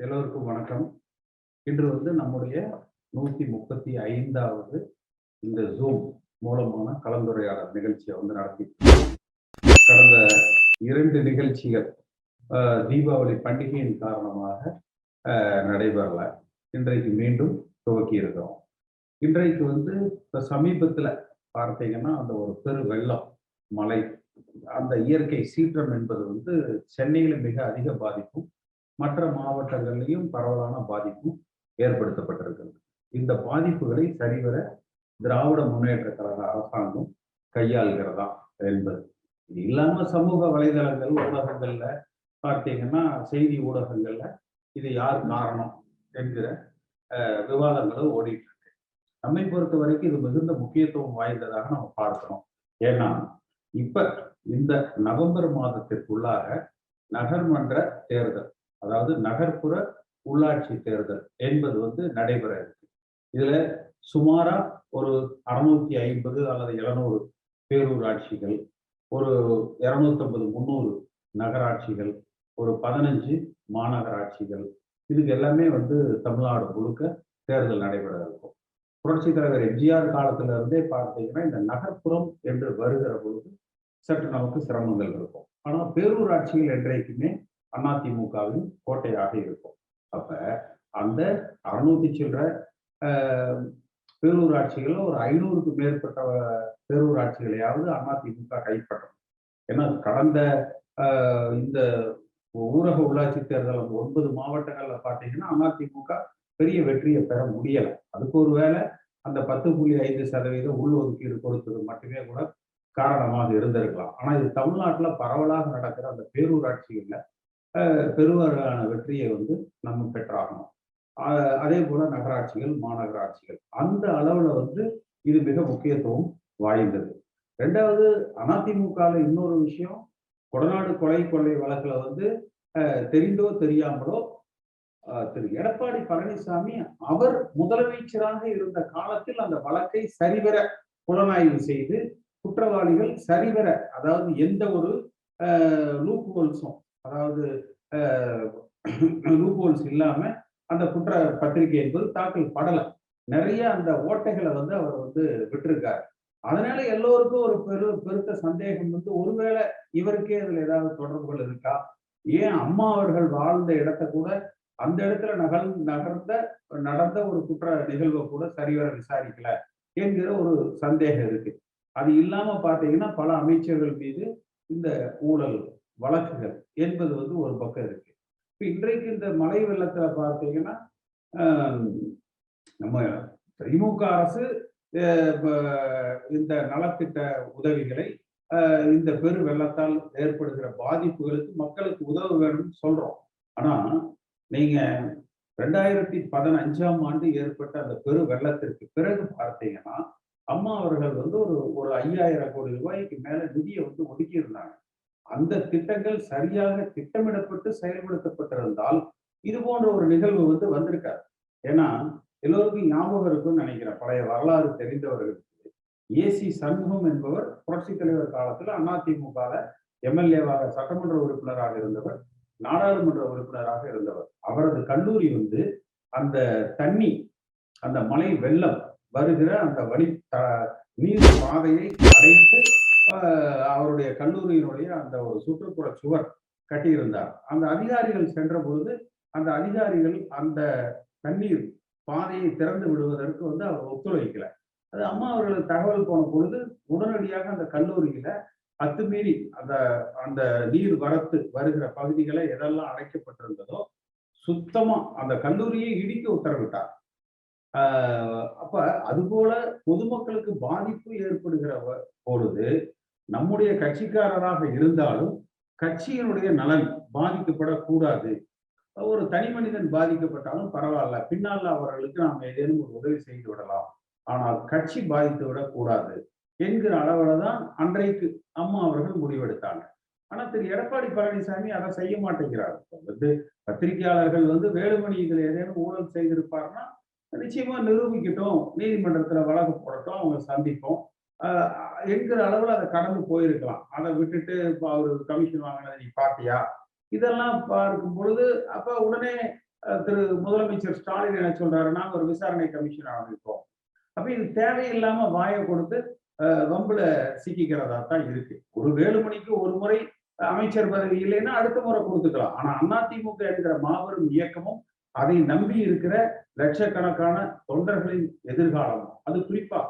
எல்லோருக்கும் வணக்கம். இன்று வந்து நம்முடைய நூத்தி முப்பத்தி ஐந்தாவது இந்த ஜூம் மூலமான கலந்துரையாடல் நிகழ்ச்சியை வந்து நடத்தி கடந்த இரண்டு நிகழ்ச்சிகள் தீபாவளி பண்டிகையின் காரணமாக நடைபெறல. இன்றைக்கு மீண்டும் துவக்கி இருக்கிறோம். இன்றைக்கு வந்து இப்போ சமீபத்தில் பார்த்தீங்கன்னா அந்த ஒரு பெரு வெள்ளம் மலை அந்த இயற்கை சீற்றம் என்பது வந்து சென்னையில மிக அதிக பாதிப்பும் மற்ற மாவட்டங்கள்லையும் பரவலான பாதிப்பும் ஏற்படுத்தப்பட்டிருக்கிறது. இந்த பாதிப்புகளை சரிவர திராவிட முன்னேற்ற கழக அரசாங்கம் கையாளுகிறதா என்பது. இது இல்லாம சமூக வலைதளங்கள் ஊடகங்கள்ல பார்த்தீங்கன்னா செய்தி ஊடகங்கள்ல இது யார் காரணம் என்கிற விவாதங்களும் ஓடிட்டு இருக்கு நம்மை பொறுத்த வரைக்கும் இது மிகுந்த முக்கியத்துவம் வாய்ந்ததாக நம்ம பார்க்கிறோம். ஏன்னா இப்ப இந்த நவம்பர் மாதத்திற்குள்ளாக நகர்மன்ற தேர்தல் அதாவது நகர்ப்புற உள்ளாட்சி தேர்தல் என்பது வந்து நடைபெற இருக்கு. இதுல சுமாரா ஒரு அறுநூத்தி ஐம்பது அல்லது எழுநூறு பேரூராட்சிகள் ஒரு இருநூத்தம்பது முந்நூறு நகராட்சிகள் ஒரு பதினஞ்சு மாநகராட்சிகள் இதுக்கு எல்லாமே வந்து தமிழ்நாடு முழுக்க தேர்தல் நடைபெற இருக்கும். புரட்சி தலைவர் எம்ஜிஆர் காலத்துல இருந்தே பார்த்தீங்கன்னா இந்த நகர்ப்புறம் என்று வருகிற பொழுது சற்று நமக்கு சிரமங்கள் இருக்கும். ஆனால் பேரூராட்சிகள் என்றைக்குமே அதிமுகவின் கோட்டையாக இருக்கும். அப்ப அந்த அறுநூத்தி சில்லற ஆஹ், ஒரு ஐநூறுக்கு மேற்பட்ட பேரூராட்சிகளையாவது அதிமுக கைப்பற்றணும் ஏன்னா கடந்த இந்த ஊரக உள்ளாட்சி தேர்தல் அந்த ஒன்பது மாவட்டங்கள்ல பார்த்தீங்கன்னா அதிமுக பெரிய வெற்றியை பெற முடியல. அதுக்கு ஒரு வேளை அந்த பத்து புள்ளி ஐந்து சதவீதம் உள்ஒதுக்கீடு கொடுத்தது மட்டுமே கூட காரணமாக இருந்திருக்கலாம். ஆனா இது தமிழ்நாட்டுல பரவலாக நடக்கிற அந்த பேரூராட்சிகள்ல அஹ், வெற்றியை வந்து நம்ம பெற்றாகணும். அதே போல நகராட்சிகள் மாநகராட்சிகள். அந்த அளவுல வந்து இது மிக முக்கியத்துவம் வாய்ந்தது. ரெண்டாவது அதிமுகவில் இன்னொரு விஷயம் கொடநாடு கொலை கொள்ளை வழக்கில் வந்து தெரிந்தோ தெரியாமலோ திரு. எடப்பாடி பழனிசாமி அவர் முதலமைச்சராக இருந்த காலத்தில் அந்த வழக்கை சரிவர புலனாய்வு செய்து குற்றவாளிகள் சரிவர அதாவது எந்த ஒரு லூப் ஹோல்ஸும் அதாவது லூப்ஹோல்ஸ் இல்லாம அந்த குற்ற பத்திரிகை என்பது தாக்கல் படலை. நிறைய அந்த ஓட்டைகளை வந்து அவர் வந்து விட்டுருக்காரு. அதனால எல்லோருக்கும் ஒரு பெரு பெருத்த சந்தேகம் வந்து ஒருவேளை இவருக்கே இதுல ஏதாவது தொடர்புகள் இருக்கா? ஏன் அம்மா அவர்கள் வாழ்ந்த இடத்த கூட அந்த இடத்துல நகல் நகர்ந்த நடந்த ஒரு குற்ற நிகழ்வை கூட சரிவர விசாரிக்கல என்கிற ஒரு சந்தேகம் இருக்கு. அது இல்லாம பாத்தீங்கன்னா பல அமைச்சர்கள் மீது இந்த ஊழல் வழக்குகள் என்பது வந்து ஒரு பக்கம் இருக்கு. இப்ப இன்றைக்கு இந்த மழை வெள்ளத்துல பார்த்தீங்கன்னா நம்ம திமுக அரசு இந்த நலத்திட்ட உதவிகளை இந்த பெரு வெள்ளத்தால் ஏற்படுகிற பாதிப்புகளுக்கு மக்களுக்கு உதவ வேணும்னு சொல்றோம். ஆனா நீங்க ரெண்டாயிரத்தி பதினஞ்சாம் ஆண்டு ஏற்பட்ட அந்த பெரு வெள்ளத்திற்கு பிறகு பார்த்தீங்கன்னா அம்மா அவர்கள் வந்து ஒரு ஒரு ஐயாயிரம் கோடி ரூபாய்க்கு மேல நிதியை வந்து ஒதுக்கி இருந்தாங்க அந்த திட்டங்கள் சரியாக திட்டமிடப்பட்டு செயல்படுத்தப்பட்டிருந்தால் இது போன்ற ஒரு நிகழ்வு வந்து வந்திருக்காது. ஏன்னா எல்லோருக்கும் ஞாபகம் இருக்கும்னு நினைக்கிறேன். பழைய வரலாறு தெரிந்தவர்களுக்கு. ஏசி சண்முகம் என்பவர் புரட்சி தலைவர் காலத்துல அதிமுக எம்எல்ஏவாக சட்டமன்ற உறுப்பினராக இருந்தவர் நாடாளுமன்ற உறுப்பினராக இருந்தவர். அவரது கல்லூரி வந்து அந்த தண்ணி அந்த மலை வெள்ளம் வருகிற அந்த வழி த- நீர் பாதையை அடைத்து அவருடைய கல்லூரியினுடைய அந்த ஒரு சுற்றுப்புற சுவர் கட்டியிருந்தார். அந்த அதிகாரிகள் சென்ற பொழுது அந்த அதிகாரிகள் அந்த தண்ணீர் பாதையை திறந்து விடுவதற்கு வந்து அவர் ஒத்துழைக்கல. அது அம்மா அவர்களுக்கு தகவல் போன பொழுது உடனடியாக அந்த கல்லூரியில அத்துமீறி அந்த அந்த நீர் வரத்து வருகிற பகுதிகளை எதெல்லாம் அடைக்கப்பட்டிருந்ததோ சுத்தமா அந்த கல்லூரியை இடிக்க உத்தரவிட்டார். ஆஹ் அப்ப அதுபோல பொதுமக்களுக்கு பாதிப்பு ஏற்படுகிற பொழுது நம்முடைய கட்சிக்காரராக இருந்தாலும் கட்சியினுடைய நலன் பாதிக்கப்படக்கூடாது. ஒரு தனி மனிதன் பாதிக்கப்பட்டாலும் பரவாயில்ல பின்னால் அவர்களுக்கு நாம் ஏதேனும் ஒரு உதவி செய்து விடலாம். ஆனால் கட்சி பாதித்து விடக்கூடாது என்கிற அளவுல தான் அன்றைக்கு அம்மா அவர்கள் முடிவெடுத்தாங்க. ஆனா திரு. எடப்பாடி பழனிசாமி அதை செய்ய மாட்டேங்கிறார். வந்து பத்திரிகையாளர்கள் வந்து வேலுமணி இதில் ஏதேனும் ஊழல் செய்திருப்பாருன்னா நிச்சயமா நிரூபிக்கட்டும் நீதிமன்றத்துல வழக்கு போடட்டும் அவங்க சந்திப்போம். என்கிற அளவுல அதை கடந்து போயிருக்கலாம். அதை விட்டுட்டு இப்போ அவரு கமிஷன் வாங்கினதை நீ பார்த்தியா இதெல்லாம் பார்க்கும் பொழுது அப்போ உடனே திரு முதலமைச்சர் ஸ்டாலின் என்ன சொல்றாருன்னா ஒரு விசாரணை கமிஷன் ஆரம்பிப்போம். அப்போ இது தேவையில்லாம வாயை கொடுத்து வம்புல சிக்கிக்கிறதா தான் இருக்கு. ஒரு வேலுமணிக்கு ஒரு முறை அமைச்சர் பதவி இல்லைன்னா அடுத்த முறை கொடுத்துக்கலாம். ஆனா அதிமுக என்கிற மாபெரும் இயக்கமும் அதை நம்பி இருக்கிற லட்சக்கணக்கான தொண்டர்களின் எதிர்காலமும். அது குறிப்பா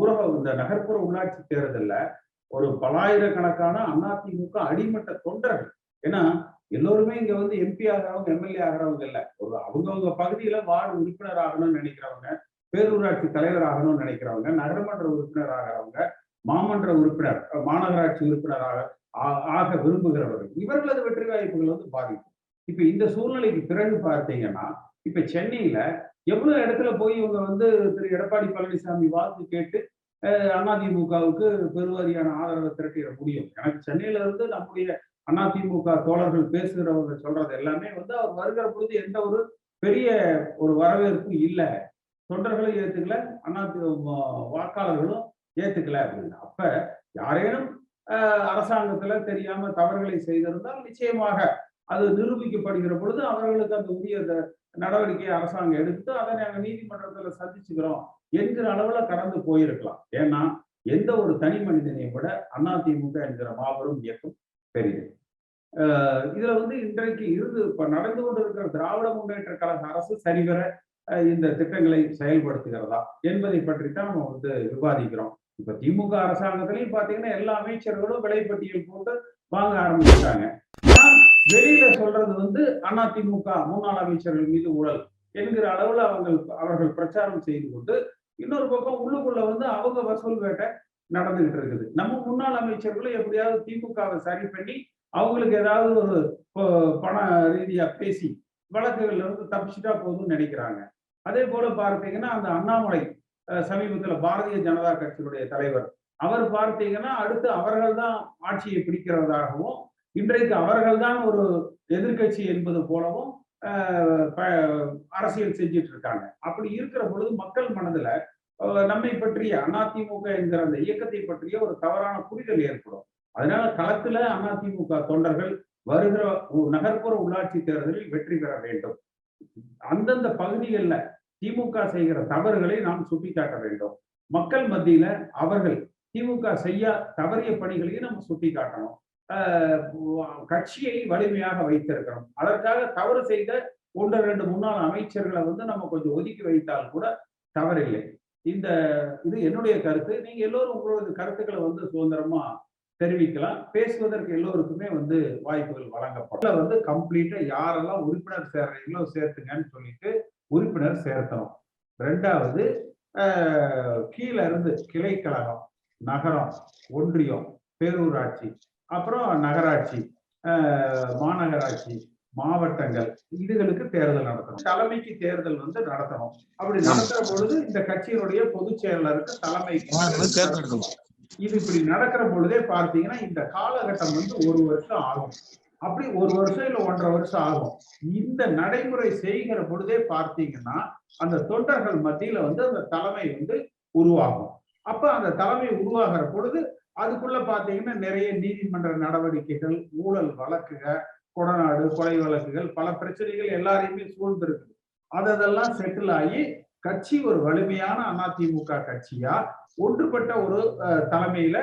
ஊரக இந்த நகர்ப்புற உள்ளாட்சி தேர்தல்ல ஒரு பலாயிரக்கணக்கான அதிமுக அடிமட்ட தொண்டர்கள். ஏன்னா எல்லோருமே இங்க வந்து எம்பி ஆகிறவங்க எம்எல்ஏ ஆகிறவங்க இல்ல. ஒரு அவங்கவுங்க பகுதியில வார்டு உறுப்பினர் ஆகணும்னு நினைக்கிறவங்க பேரூராட்சி தலைவர் ஆகணும்னு நினைக்கிறவங்க நகரமன்ற உறுப்பினர் ஆகிறவங்க மாமன்ற உறுப்பினர் மாநகராட்சி உறுப்பினராக ஆ- ஆக விரும்புகிறவர்கள். இவர்களது வெற்றி வாய்ப்புகள் வந்து பாதிக்கும். இப்ப இந்த சூழ்நிலைக்கு பிறகு பார்த்தீங்கன்னா இப்ப சென்னையில எவ்வளவு இடத்துல போய் இவங்க வந்து திரு எடப்பாடி பழனிசாமி வாக்கு கேட்டு அதிமுகவுக்கு பெருவாரியான ஆதரவை திரட்டிட முடியும். எனக்கு சென்னையில இருந்து நம்முடைய அதிமுக தோழர்கள் பேசுகிறவங்க சொல்றது எல்லாமே வந்து அவர் வருகிற பொழுது எந்த ஒரு பெரிய ஒரு வரவேற்பும் இல்லை. தொண்டர்களும் ஏத்துக்கல அதிமுக வாக்காளர்களும் ஏத்துக்கல அப்படின்னு. அப்ப யாரேனும் அரசாங்கத்துல தெரியாம தவறுகளை செய்திருந்தால் நிச்சயமாக அது நிரூபிக்கப்படுகிற பொழுது அவர்களுக்கு அந்த உரிய நடவடிக்கையை அரசாங்கம் எடுத்து அதை நாங்க நீதிமன்றத்துல சந்திச்சுக்கிறோம் என்கிற அளவுல கடந்து போயிருக்கலாம். ஏன்னா எந்த ஒரு தனி மனிதனையும் விட அதிமுக என்கிற மாபெரும் இயக்கம் பெரியது. அஹ் இதுல வந்து இன்றைக்கு இருந்து இப்ப நடந்து கொண்டிருக்கிற திராவிட முன்னேற்ற கழக அரசு சரிவர அஹ் இந்த திட்டங்களை செயல்படுத்துகிறதா என்பதை பற்றி தான் நம்ம வந்து விவாதிக்கிறோம். இப்ப திமுக அரசாங்கத்திலையும் பாத்தீங்கன்னா எல்லா அமைச்சர்களும் விலைப்பட்டியல் போட்டு வாங்க ஆரம்பிச்சிட்டாங்க. வெளியில சொல்றது வந்து அதிமுக முன்னாள் அமைச்சர்கள் மீது ஊழல் என்கிற அளவுல அவங்க அவர்கள் பிரச்சாரம் செய்து கொண்டு இன்னொரு பக்கம் உள்ளுக்குள்ள வந்து அவங்க வசூல் வேட்டை நடந்துகிட்டு இருக்குது. நம்ம முன்னாள் அமைச்சர்களும் எப்படியாவது திமுகவை சரி பண்ணி அவங்களுக்கு ஏதாவது ஒரு பண ரீதியா பேசி வழக்குகள்ல இருந்து தப்பிச்சுட்டா போதும்னு நினைக்கிறாங்க. அதே போல பார்த்தீங்கன்னா அந்த அண்ணாமலை சமீபத்துல பாரதிய ஜனதா கட்சியினுடைய தலைவர். அவர் பார்த்தீங்கன்னா அடுத்து அவர்கள் தான் ஆட்சியை பிடிக்கிறதாகவும் இன்றைக்கு அவர்கள் தான் ஒரு எதிர்க்கட்சி என்பது போலவும் ப- அரசியல் செஞ்சிட்டு இருக்காங்க அப்படி இருக்கிற பொழுது மக்கள் மனதுல நம்மை பற்றிய அதிமுக என்கிற அந்த இயக்கத்தை பற்றிய ஒரு தவறான புரிதல் ஏற்படும். அதனால களத்துல அதிமுக தொண்டர்கள் வருகிற நகர்ப்புற உள்ளாட்சி தேர்தலில் வெற்றி பெற வேண்டும். அந்தந்த பகுதிகளில் திமுக செய்கிற தவறுகளை நாம் சுட்டிக்காட்ட வேண்டும். மக்கள் மத்தியில அவர்கள் திமுக செய்ய தவறிய பணிகளையும் நம்ம சுட்டி காட்டணும் கட்சியை வலிமையாக வைத்திருக்கிறோம். அதற்காக தவறு செய்த ஒன்று ரெண்டு முன்னாள் அமைச்சர்களை வந்து நம்ம கொஞ்சம் ஒதுக்கி வைத்தால் கூட தவறில்லை. இந்த இது என்னுடைய கருத்து. நீங்க எல்லோரும் உங்களோட கருத்துக்களை வந்து சுதந்திரமா தெரிவிக்கலாம். பேசுவதற்கு எல்லோருக்குமே வந்து வாய்ப்புகள் வழங்கப்படும். வந்து கம்ப்ளீட்டா யாரெல்லாம் உறுப்பினர் சேர்றீங்களோ சேர்த்துங்கன்னு சொல்லிட்டு உறுப்பினர் சேர்த்தணும். ரெண்டாவது கீழே இருந்து கிளைக்கழகம் நகரம் ஒன்றியம் பேரூராட்சி அப்புறம் நகராட்சி ஆஹ், மாநகராட்சி மாவட்டங்கள் இதுகளுக்கு தேர்தல் நடத்தணும். தலைமைக்கு தேர்தல் வந்து நடத்தணும். அப்படி நடத்துற பொழுது இந்த கட்சியினுடைய பொதுச் செயலருக்கு தலைமைக்கு இது இப்படி நடக்கிற பொழுதே பார்த்தீங்கன்னா இந்த காலகட்டம் வந்து ஒரு வருஷம் ஆகும். அப்படி ஒரு வருஷம் இல்ல ஒன்றரை வருஷம் ஆகும். இந்த நடைமுறை செய்கிற பொழுதே பார்த்தீங்கன்னா அந்த தொண்டர்கள் மத்தியில வந்து அந்த தலைமை வந்து உருவாகும். அப்ப அந்த தலைமை உருவாகிற பொழுது அதுக்குள்ள பாத்தீங்கன்னா நிறைய நீதிமன்ற நடவடிக்கைகள் ஊழல் வழக்குகள் கொடநாடு கொலை வழக்குகள் பல பிரச்சனைகள் எல்லாரையுமே சூழ்ந்திருக்குது. அதெல்லாம் செட்டில் ஆகி கட்சி ஒரு வலிமையான அதிமுக கட்சியா ஒன்றுபட்ட ஒரு தலைமையில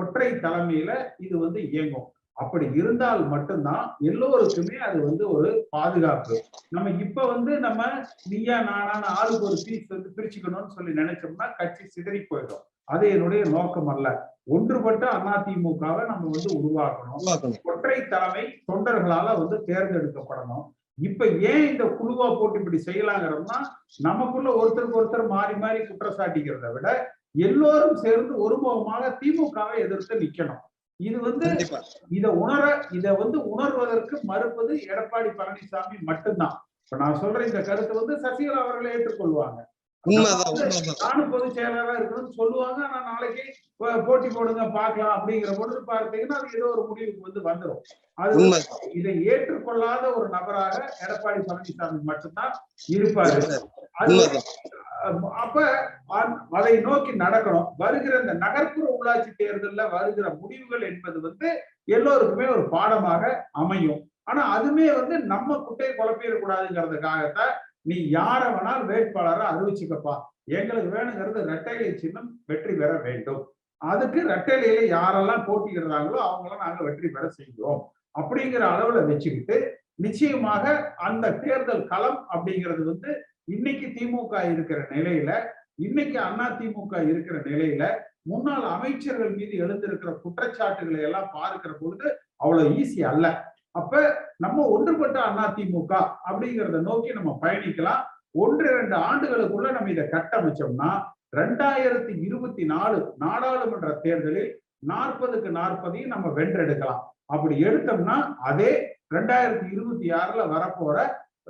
ஒற்றை தலைமையில இது வந்து இயங்கும். அப்படி இருந்தால் மட்டும்தான் எல்லோருக்குமே அது வந்து ஒரு பாதுகாப்பு. நம்ம இப்ப வந்து நம்ம நீயா நானான ஆளுக்கு ஒரு பீஸ் வந்து பிரிச்சுக்கணும்னு சொல்லி நினைச்சோம்னா கட்சி சிதறி போயிடும். அது என்னுடைய நோக்கம் அல்ல. ஒன்றுபட்ட அதிமுகவை நம்ம வந்து உருவாக்கணும். உருவாக்கணும். ஒற்றை தலைமை தொண்டர்களால வந்து தேர்ந்தெடுக்கப்படணும். இப்ப ஏன் இந்த குழுவா போட்டு இப்படி செய்யலாங்கிறோம்னா நமக்குள்ள ஒருத்தருக்கு ஒருத்தர் மாறி மாறி குற்றச்சாட்டிக்கிறத விட எல்லோரும் சேர்ந்து ஒருமுகமாக திமுகவை எதிர்த்து நிக்கணும். இது வந்து இத உணர இத வந்து உணர்வதற்கு மறுப்பது எடப்பாடி பழனிசாமி மட்டும்தான். இப்ப நான் சொல்ற இந்த கருத்தை வந்து சசிகலா அவர்களை ஏற்றுக்கொள்வாங்க. நானும் பொதுச் செயலாளரா இருக்கணும்னு சொல்லுவாங்க. ஆனா நாளைக்கு போட்டி போடுங்க பார்க்கலாம் அப்படிங்கிற பொழுது பார்த்தீங்கன்னா அது ஏதோ ஒரு முடிவுக்கு வந்து வந்துடும் அது இதை ஏற்றுக்கொள்ளாத ஒரு நபராக எடப்பாடி பழனிசாமி மட்டும்தான் இருப்பாரு. அது அப்ப அ- அதை நோக்கி நடக்கணும். வருகிற இந்த நகர்ப்புற உள்ளாட்சி தேர்தல்ல வருகிற முடிவுகள் என்பது வந்து எல்லோருக்குமே ஒரு பாடமாக அமையும். ஆனா அதுமே வந்து நம்ம குட்டையை குழப்பிடக்கூடாதுங்கிறதுக்காகத்தான் நீ யார வேணால் வேட்பாளரை அறிவிச்சுக்கப்பா. எங்களுக்கு வேணுங்கிறது ரெட்டைலை சின்னம் வெற்றி பெற வேண்டும். அதுக்கு ரெட்டைலையில யாரெல்லாம் போட்டியிடுறாங்களோ அவங்களாம் நாங்க வெற்றி பெற செய்கிறோம் அப்படிங்கிற அளவுல வச்சுக்கிட்டு நிச்சயமாக அந்த தேர்தல் களம் அப்படிங்கிறது வந்து இன்னைக்கு திமுக இருக்கிற நிலையில இன்னைக்கு அண்ணா திமுக இருக்கிற நிலையில முன்னாள் அமைச்சர்கள் மீது எழுந்திருக்கிற குற்றச்சாட்டுகளை எல்லாம் பார்க்கிற பொழுது அவ்வளவு ஈஸி அல்ல. அப்ப நம்ம ஒன்றுபட்ட அண்ணா திமுக அப்படிங்கிறத நோக்கி நம்ம பயணிக்கலாம். ஒன்று இரண்டு ஆண்டுகளுக்குள்ள நம்ம இதை கட்டமைச்சோம்னா ரெண்டாயிரத்தி இருபத்தி நாலு நாடாளுமன்ற தேர்தலில் நாற்பதுக்கு நாற்பதையும் நம்ம வென்றெடுக்கலாம். அப்படி எடுத்தோம்னா அதே ரெண்டாயிரத்தி இருபத்தி ஆறுல வரப்போற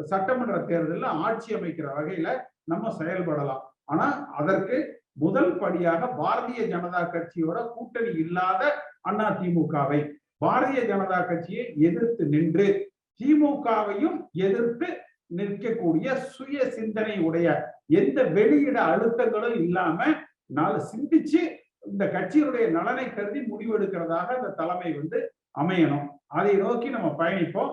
சட்டமன்ற தேர்தலில் ஆட்சி அமைக்கிற வகையில நம்ம செயல்படலாம். ஆனா அதற்கு முதல் படியாக பாரதிய ஜனதா கட்சியோட கூட்டணி இல்லாத அண்ணா திமுகவை பாரதிய ஜனதா கட்சியை எதிர்த்து நின்று திமுகவையும் எதிர்த்து நிற்கக்கூடிய சுய சிந்தனை உடைய எந்த வெளியிட அழுத்தங்களும் இல்லாம நாலு சிந்திச்சு இந்த கட்சியினுடைய நலனை கருதி முடிவெடுக்கிறதாக இந்த தலைமை வந்து அமையணும். அதை நோக்கி நம்ம பயணிப்போம்.